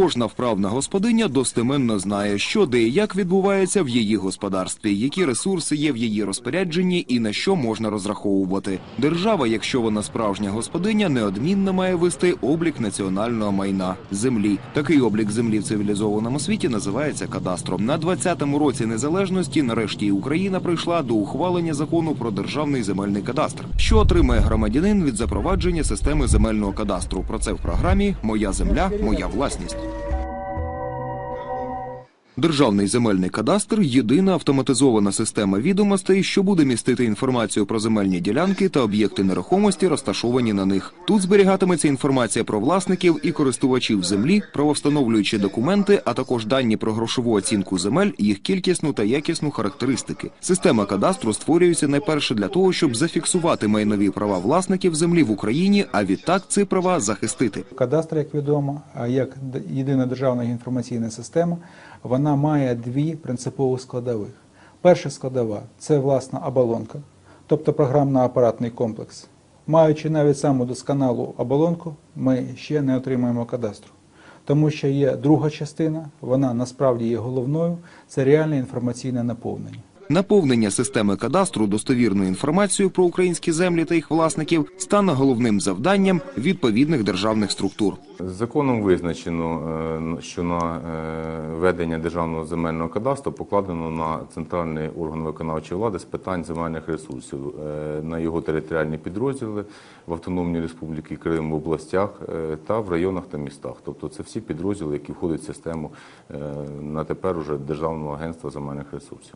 Кожна вправна господиня достеменно знає, що де і як відбувається в її господарстві, які ресурси є в її розпорядженні і на що можна розраховувати. Держава, якщо вона справжня господиня, неодмінно має вести облік національного майна землі. Такий облік землі в цивілізованому світі називається кадастром. На 20-му році незалежності нарешті Україна прийшла до ухвалення закону про державний земельний кадастр, що отримає громадянин від запровадження системи земельного кадастру. Про це в програмі Моя земля, моя власність. Державний земельний кадастр єдина автоматизована система відомостей, що буде містити інформацію про земельні ділянки та об'єкти нерухомості, розташовані на них. Тут зберігатиметься інформація про власників і користувачів землі, правовстановлюючі документи, а також дані про грошову оцінку земель, їх кількісну та якісну характеристики. Система кадастру створюється найперше для того, щоб зафіксувати майнові права власників землі в Україні, а відтак ці права захистити. Кадастр, як відомо, як єдина державна інформаційна система, вона має дві принципові складових. Перша складова це власна оболонка, тобто програмно-апаратний комплекс. Маючи навіть саму досконалу оболонку, ми ще не отримаємо кадастру. Тому що є друга частина, вона насправді є головною, це реальне інформаційне наповнення. Наповнення системи кадастру достовірною інформацією про українські землі та їх власників стане головним завданням відповідних державних структур. Законом визначено, е, що на е, ведення державного земельного кадастру покладено на центральний орган виконавчої влади з питань земельних ресурсів, е, на його територіальні підрозділи в Автономній Республіці Крим в областях та в районах та містах. Тобто це всі підрозділи, які входять в систему на тепер уже Державного агентства земельних ресурсів.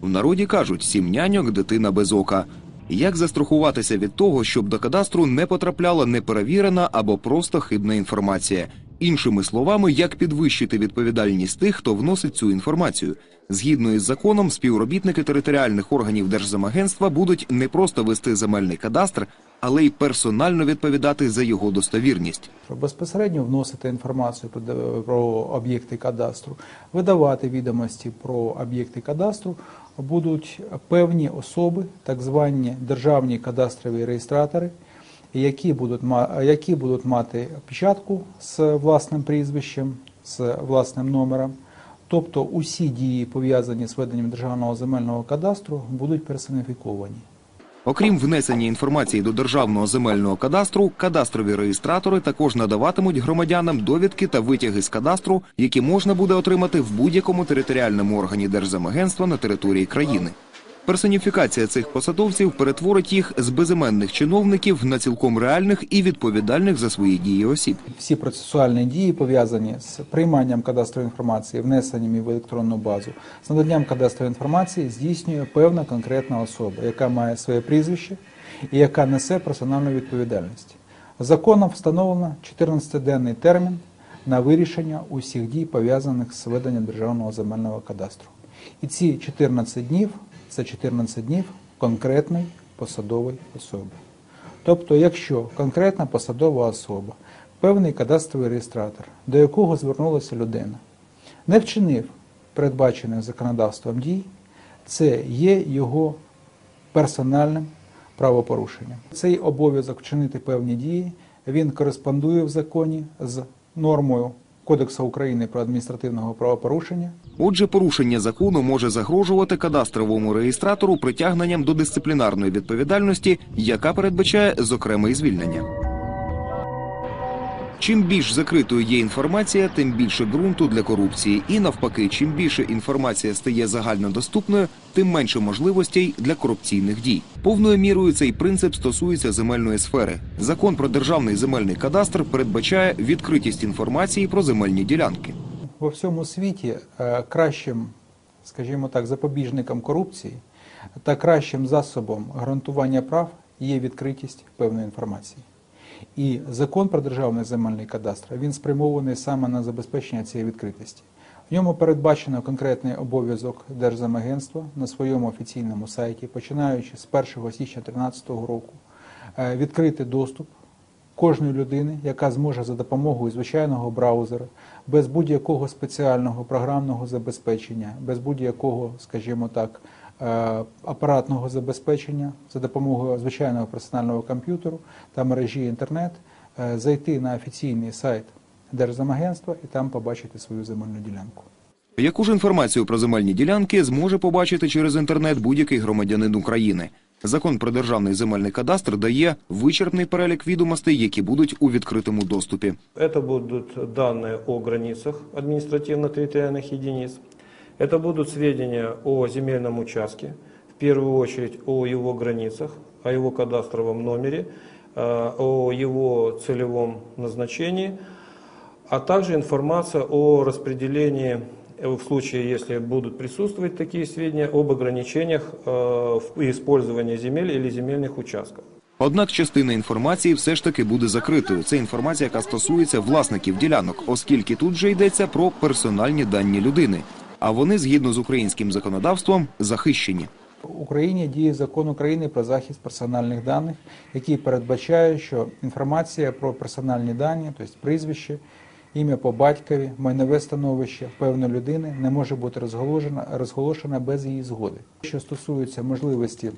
В народі кажуть сім няньок, дитина без ока. Як застрахуватися від того, щоб до кадастру не потрапляла неперевірена або просто хибна інформація? Іншими словами, як підвищити відповідальність тих, хто вносить цю інформацію. Згідно із законом, співробітники територіальних органів Держземагентства будуть не просто вести земельний кадастр, але й персонально відповідати за його достовірність. Безпосередньо вносити інформацію про об'єкти кадастру, видавати відомості про об'єкти кадастру будуть певні особи, так звані державні кадастрові реєстратори, які будуть, які будуть мати печатку з власним прізвищем, з власним номером. Тобто усі дії, пов'язані з веденням державного земельного кадастру, будуть персоніфіковані. Окрім внесення інформації до державного земельного кадастру, кадастрові реєстратори також надаватимуть громадянам довідки та витяги з кадастру, які можна буде отримати в будь-якому територіальному органі Держземагентства на території країни. Персоніфікація цих посадовців перетворить їх з безіменних чиновників на цілком реальних і відповідальних за свої дії осіб. всі процесуальні дії пов'язані з прийманням кадастрової інформації, внесенням її в електронну базу, з наданням кадастрової інформації здійснює певна конкретна особа, яка має своє прізвище і яка несе персональну відповідальність. Законом встановлено 14-денний термін на вирішення усіх дій, пов'язаних з веденням державного земельного кадастру. І ці 14 днів це 14 днів конкретної посадової особи. Тобто, якщо конкретна посадова особа, певний кадастровий реєстратор, до якого звернулася людина, не вчинив передбачених законодавством дій, це є його персональним правопорушенням. Цей обов'язок вчинити певні дії він кореспондує в законі з нормою Кодексу України про адміністративного правопорушення, Отже, порушення закону може загрожувати кадастровому реєстратору притягненням до дисциплінарної відповідальності, яка передбачає зокрема і звільнення. Чим більш закритою є інформація, тим більше ґрунту для корупції. І навпаки, чим більше інформація стає загальнодоступною, тим менше можливостей для корупційних дій. Повною мірою цей принцип стосується земельної сфери. Закон про державний земельний кадастр передбачає відкритість інформації про земельні ділянки. Во всьому світі е, кращим, скажімо так, запобіжником корупції та кращим засобом гарантування прав є відкритість певної інформації. І закон про державний земельний кадастр він спрямований саме на забезпечення цієї відкритості. В ньому передбачено конкретний обов'язок Держземагентства на своєму офіційному сайті, починаючи з 1 січня 2013 року, е, відкрити доступ кожної людини, яка зможе за допомогою звичайного браузера, без будь-якого спеціального програмного забезпечення, без будь-якого, скажімо так, апаратного забезпечення за допомогою звичайного персонального комп'ютеру та мережі інтернет, е, зайти на офіційний сайт Держземагентства і там побачити свою земельну ділянку. Яку ж інформацію про земельні ділянки зможе побачити через інтернет будь-який громадянин України? Закон про державний земельний кадастр дає вичерпний перелік відомостей, які будуть у відкритому доступі. Это будут данные о границах административно-территориальных единиц. Это будут сведения о земельном участке, в первую очередь о его границах, о его кадастровом номере, э, о его целевом назначении, а также информация о распределении, э, в случае, если будут присутствовать такие сведения, об ограничениях э, в использовании земель или земельных участков. Однак частина інформації все ж таки буде закритою. Це інформація, яка стосується власників ділянок, оскільки тут же йдеться про персональні дані людини. А вони, згідно з українським законодавством, захищені. В Україні діє закон України про захист персональних даних, який передбачає, що інформація про персональні дані, тобто прізвище, ім'я по батькові, майнове становище певної людини не може бути розголошена, розголошена без її згоди. Що стосується можливості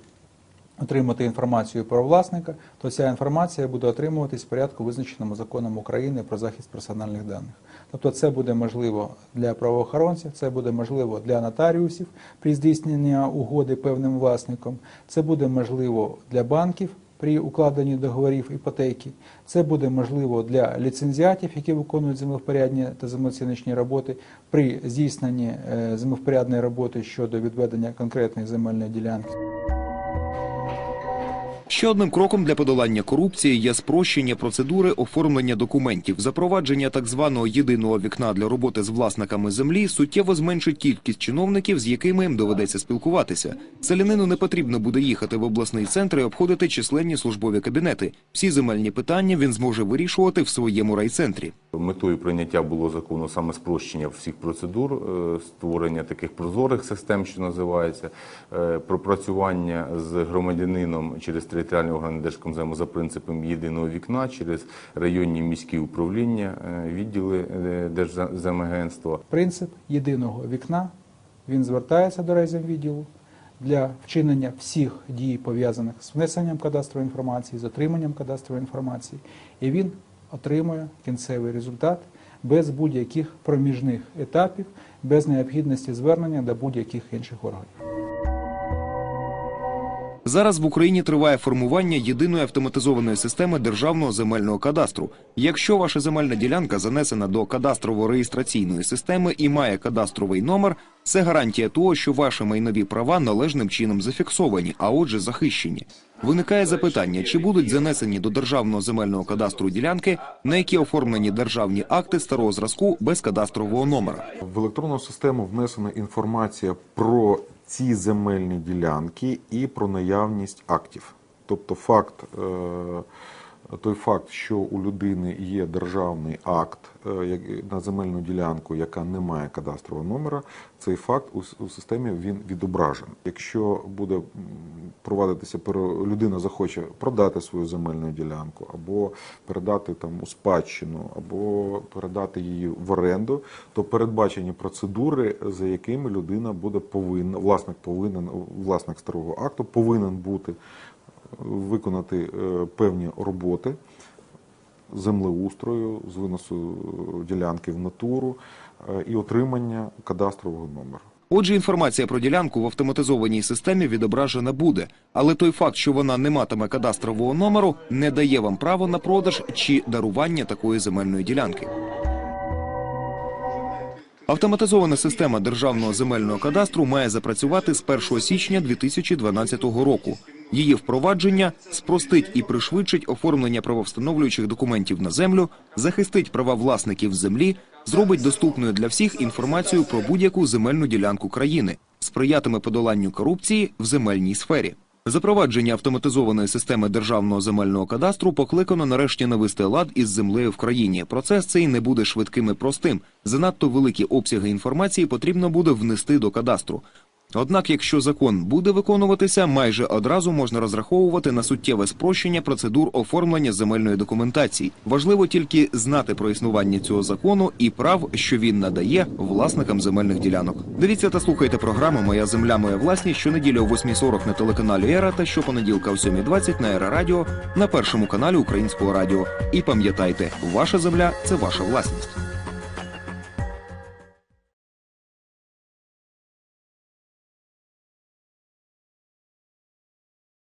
отримати інформацію про власника, то ця інформація буде отримуватись в порядку, визначеному законом України про захист персональних даних. Тобто це буде можливо для правоохоронців, це буде можливо для нотаріусів при здійсненні угоди певним власником, це буде можливо для банків при укладенні договорів іпотеки, це буде можливо для ліцензіатів, які виконують землевпорядні та землеоціночні роботи при здійсненні е, землевпорядної роботи щодо відведення конкретної земельної ділянки. Ще одним кроком для подолання корупції є спрощення процедури оформлення документів. Запровадження так званого єдиного вікна для роботи з власниками землі суттєво зменшить кількість чиновників, з якими їм доведеться спілкуватися. Селянину не потрібно буде їхати в обласний центр і обходити численні службові кабінети. Всі земельні питання він зможе вирішувати в своєму райцентрі. Метою прийняття було закону саме спрощення всіх процедур, е, створення таких прозорих систем, що називається, е, пропрацювання з громадянином через територіальні органи Держкомзему за принципом єдиного вікна, через районні міські управління, е, відділи е, Держземагентства. Принцип єдиного вікна він звертається до райземвідділу для вчинення всіх дій, пов'язаних з внесенням кадастрової інформації, з отриманням кадастрової інформації, і він отримує кінцевий результат без будь-яких проміжних етапів, без необхідності звернення до будь-яких інших органів. Зараз в Україні триває формування єдиної автоматизованої системи державного земельного кадастру. Якщо ваша земельна ділянка занесена до кадастрово-реєстраційної системи і має кадастровий номер, це гарантія того, що ваші майнові права належним чином зафіксовані, а отже захищені. Виникає запитання, чи будуть занесені до державного земельного кадастру ділянки, на які оформлені державні акти старого зразку без кадастрового номера. В електронну систему внесена інформація про ці земельні ділянки і про наявність актів. Тобто факт, е, той факт, що у людини є державний акт е, на земельну ділянку, яка не має кадастрового номера, цей факт у, системі він відображений. Якщо буде провадитися людина захоче продати свою земельну ділянку, або передати там у спадщину, або передати її в оренду, то передбачені процедури, за якими людина буде повинна, власник повинен, власник старого акту повинен бути виконати е, певні роботи землеустрою, з виносу е, ділянки в натуру е, і отримання кадастрового номера. Отже, інформація про ділянку в автоматизованій системі відображена буде, але той факт, що вона не матиме кадастрового номеру, не дає вам право на продаж чи дарування такої земельної ділянки. Автоматизована система державного земельного кадастру має запрацювати з 1 січня 2012 року. Її впровадження спростить і пришвидшить оформлення правовстановлюючих документів на землю, захистить права власників землі, зробить доступною для всіх інформацію про будь-яку земельну ділянку країни, сприятиме подоланню корупції в земельній сфері. Запровадження автоматизованої системи державного земельного кадастру покликано нарешті навести лад із землею в країні. Процес цей не буде швидким і простим. Занадто великі обсяги інформації потрібно буде внести до кадастру. Однак, якщо закон буде виконуватися, майже одразу можна розраховувати на суттєве спрощення процедур оформлення земельної документації. Важливо тільки знати про існування цього закону і прав, що він надає власникам земельних ділянок. Дивіться та слухайте програму Моя земля, моя власність щонеділі о 8.40 на телеканалі Ера та щопонеділка о 7.20 на Ера Радіо на першому каналі Українського радіо. І пам'ятайте, ваша земля це ваша власність.